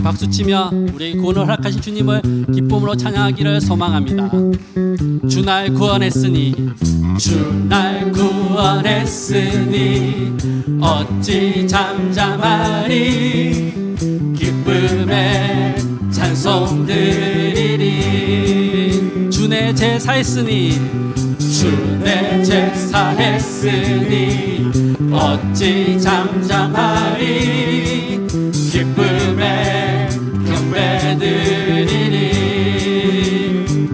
함께 박수치며 우리 구원을 허락하신 주님을 기쁨으로 찬양하기를 소망합니다. 주 날 구원했으니 주 날 구원했으니 어찌 잠잠하리? 기쁨의 찬송 드리리 주내 제사했으니 주내 제사했으니 어찌 잠잠하리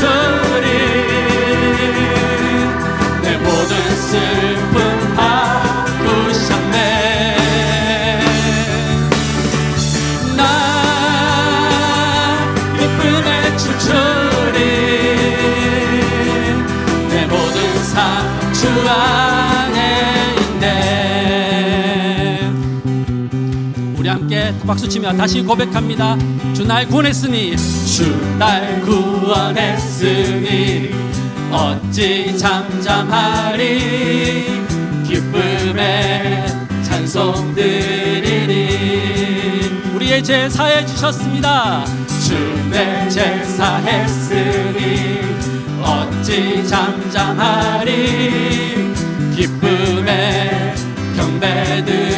기 박수치며 다시 고백합니다. 주 날 구원했으니 주 날 구원했으니 어찌 잠잠하리? 기쁨에 찬송 드리리. 우리의 죄 사해 주셨습니다. 주내 제사했으니 어찌 잠잠하리? 기쁨에 경배 드리리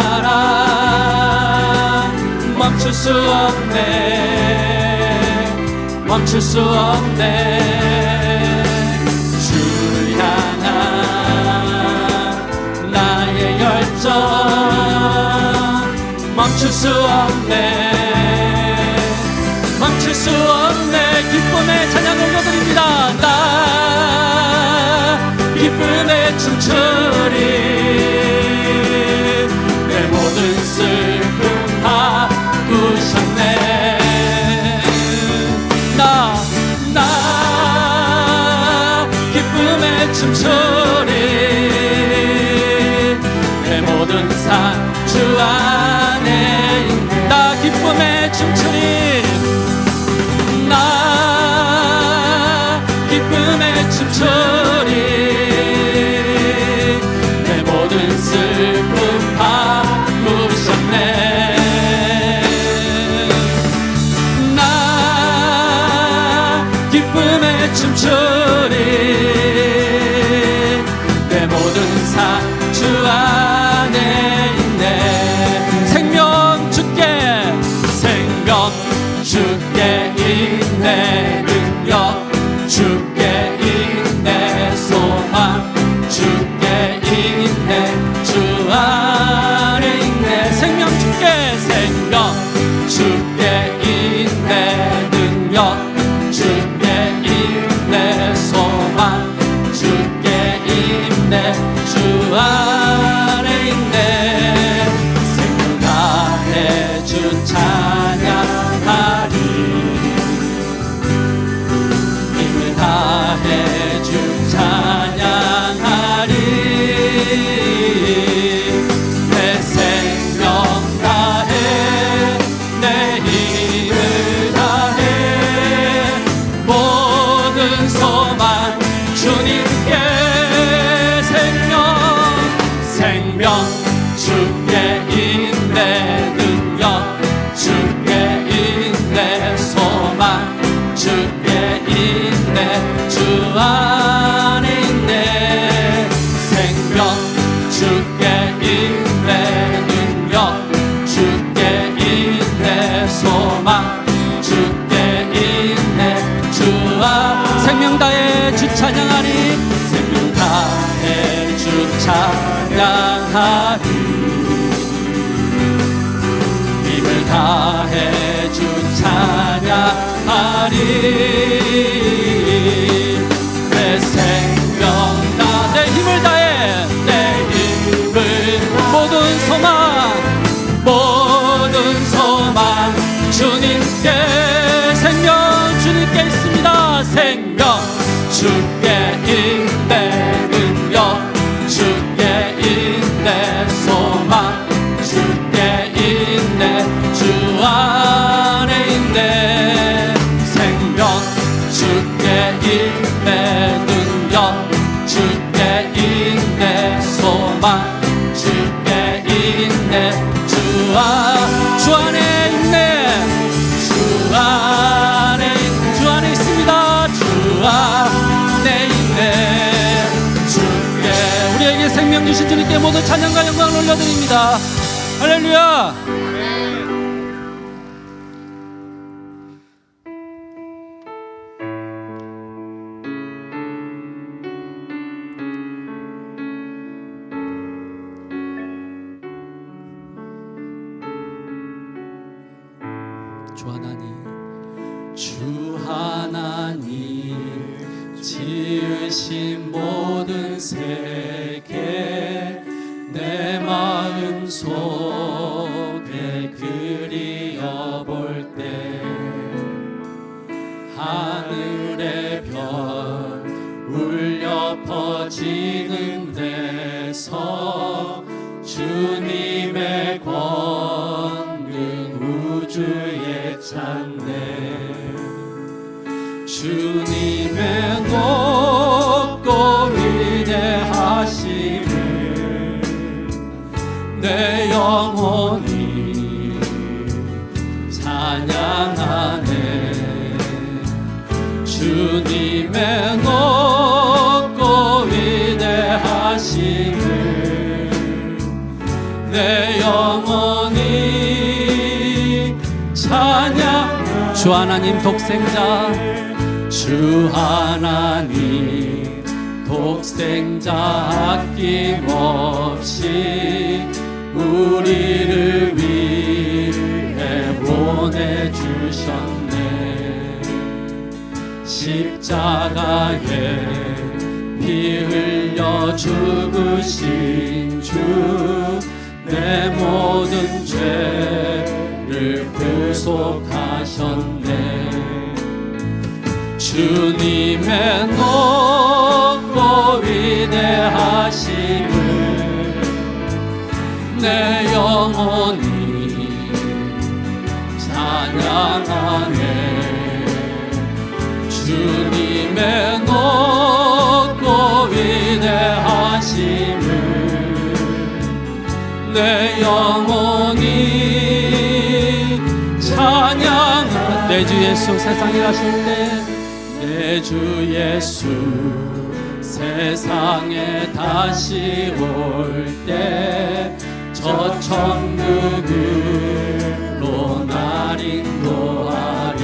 멈출 수 없네. 멈출 수 없네. 주를 향한 나의 열정. 멈출 수 없네. 멈출 수 없네. 기쁨의 찬양 올려드립니다. 나 기쁨의 춤추 내주 찬양하리. 힘을 다해 주 찬양하리. 내 생명 다해 내 힘을 다해 모든 소망 주님 찬 주님께 모든 찬양과 영광을 올려드립니다. 할렐루야. 지으신 모든 세 Abba. 내 영혼이 찬양 주 하나님 독생자 주 하나님 독생자 아낌없이 우리를 위해 보내주셨네. 십자가에 피 흘려 죽으신 주 내 모든 죄를 구속하셨네. 주님의 높고 위대하심을 내 영혼이 내 주 예수 세상에 가실 때내 주 예수 세상에 다시 올 때 저 천국으로 날 인도하리.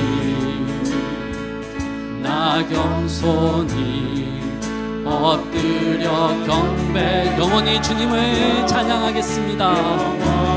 나 겸손히 엎드려 경배 영원히 주님을 찬양하겠습니다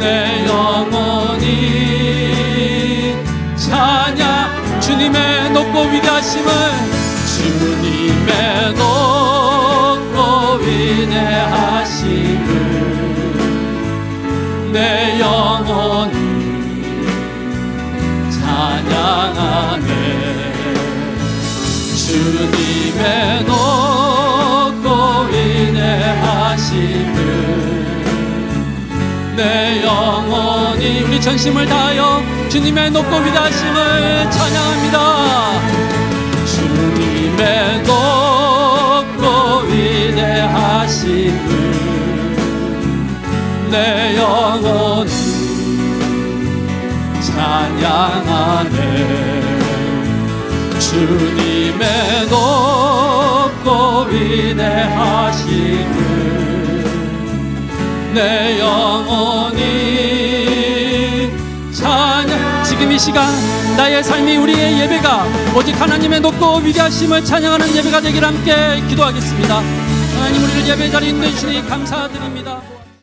내 영혼이 찬양 주님의 높고 위대하심을 내 영혼이 우리 전심을 다하여 주님의 높고 위대하심을 찬양합니다. 주님의 높고 위대하심을 내 영혼이 찬양하네. 주님의 내 영혼이 찬양. 지금 이 시간 나의 삶이 우리의 예배가 오직 하나님의 높고 위대하심을 찬양하는 예배가 되기를 함께 기도하겠습니다. 하나님 우리를 예배 자리에 인도해 주시니 감사드립니다